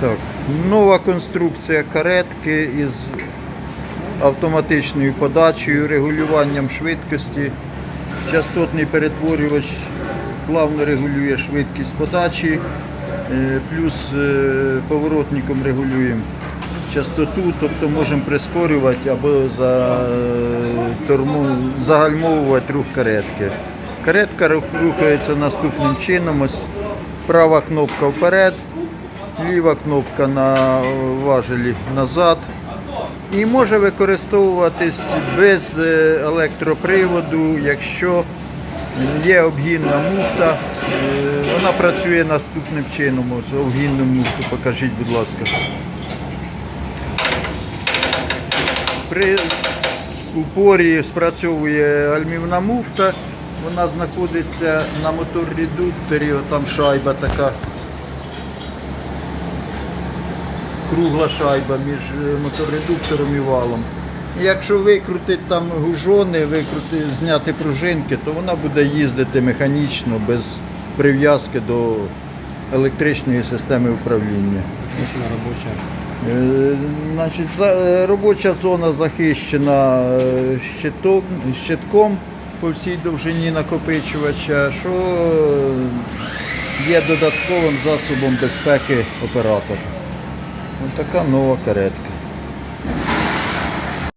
Так, нова конструкція каретки із автоматичною подачею, регулюванням швидкості. Частотний перетворювач плавно регулює швидкість подачі, е, плюс е, поворотником регулюємо частоту, тобто можемо прискорювати або торму- загальмовувати рух каретки. Каретка рухається наступним чином. Ось права кнопка вперед, ліва кнопка на важелі назад. І може використовуватись без е, електроприводу, якщо є обгінна муфта. Е, Вона працює наступним чином. Ось обгінну муфту покажіть, будь ласка. При упорі спрацьовує альмівна муфта. Вона знаходиться на мотор-редукторі, там шайба така. Кругла шайба між е, моторредуктором і валом. І Якщо викрутити там гужони, викрути, зняти пружинки, то вона буде їздити механічно, без прив'язки до електричної системи управління. Машина робоча. Е, Значить, за- е, робоча зона захищена е, щитом, щитком по всій довжині накопичувача, що е, є додатковим засобом безпеки оператора. Ось така нова каретка.